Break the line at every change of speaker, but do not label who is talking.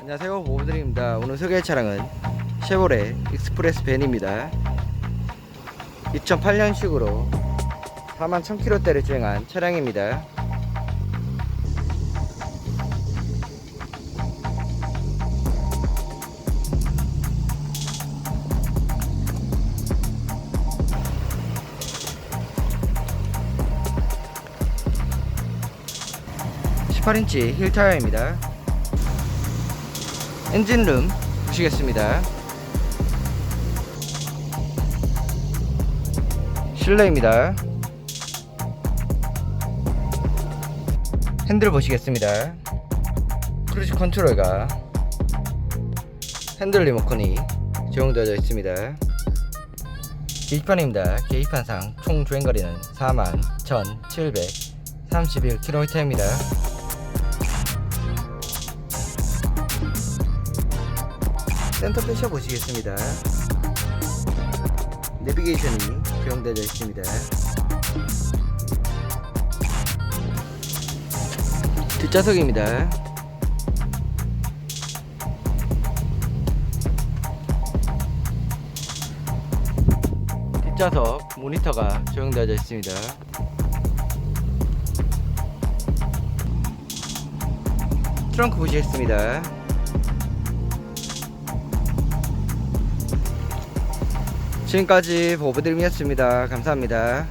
안녕하세요 보부드립니다. 오늘 소개할 차량은 쉐보레 익스프레스 벤입니다. 2008년식으로 4만 1000km대를 주행한 차량입니다. (18인치) 힐 타이어입니다 엔진룸 보시겠습니다. 실내입니다. 핸들 보시겠습니다. 크루즈 컨트롤과 핸들 리모컨이 적용되어 있습니다. 계기판입니다. 계기판상 총 주행거리는 41,731km입니다. 센터 패셔 보시겠습니다. 내비게이션이 적용되어 있습니다. 뒷좌석입니다. 뒷좌석 모니터가 적용되어 있습니다. 트렁크 보시겠습니다. 지금까지 보부드림이었습니다. 감사합니다.